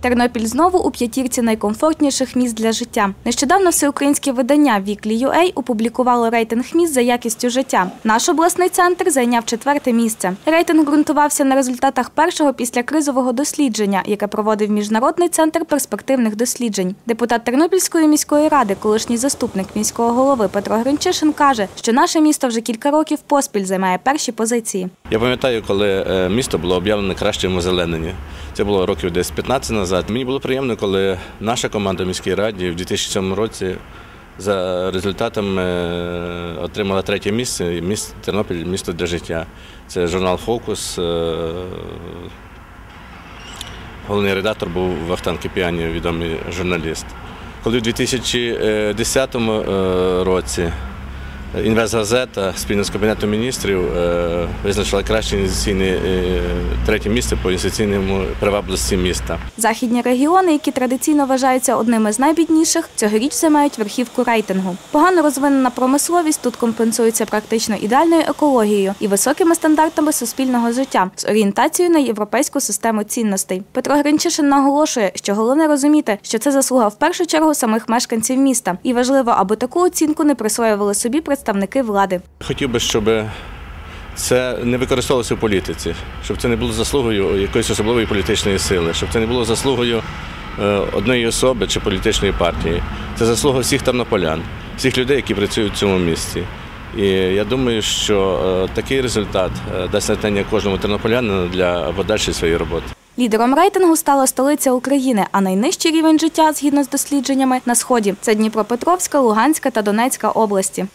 Тернопіль знову у п'ятірці найкомфортніших міст для життя. Нещодавно всеукраїнське видання Weekly.ua опублікувало рейтинг міст за якістю життя. Наш обласний центр зайняв четверте місце. Рейтинг ґрунтувався на результатах першого післякризового дослідження, яке проводив міжнародний центр перспективних досліджень. Депутат Тернопільської міської ради, колишній заступник міського голови Петро Гринчишин каже, що наше місто вже кілька років поспіль займає перші позиції. Я пам'ятаю, коли е, місто було об'явлене кращим озелененні. Це було років десь 15 назад. Мені було приємно, коли наша команда в міській раді в 2007 році за результатами е, отримала третє місце. Місто Тернопіль місто для життя. Це журнал Фокус. е, Головний редактор був Вахтан Кипіані, відомий журналіст. Коли в 2010 е, році Інвестгазета спільно з Кабінетом міністрів е, визначила краще інвестиційне е, третє місце по інвестиційному привабливості міста. Західні регіони, які традиційно вважаються одними з найбідніших, цьогоріч займають верхівку рейтингу. Погано розвинена промисловість тут компенсується практично ідеальною екологією і високими стандартами суспільного життя з орієнтацією на європейську систему цінностей. Петро Гринчишин наголошує, що головне розуміти, що це заслуга в першу чергу самих мешканців міста, і важливо, аби таку оцінку не присвоювали собі представники влади. Хотів би, щоб це не використовувалося в політиці, щоб це не було заслугою якоїсь особливої політичної сили, щоб це не було заслугою е, одної особи чи політичної партії. Це заслуга всіх тернополян, всіх людей, які працюють в цьому місті. І я думаю, що е, такий результат е, дасть натхнення кожному тернополянину для подальшої своєї роботи. Лідером рейтингу стала столиця України, а найнижчий рівень життя, згідно з дослідженнями, на сході це Дніпропетровська, Луганська та Донецька області.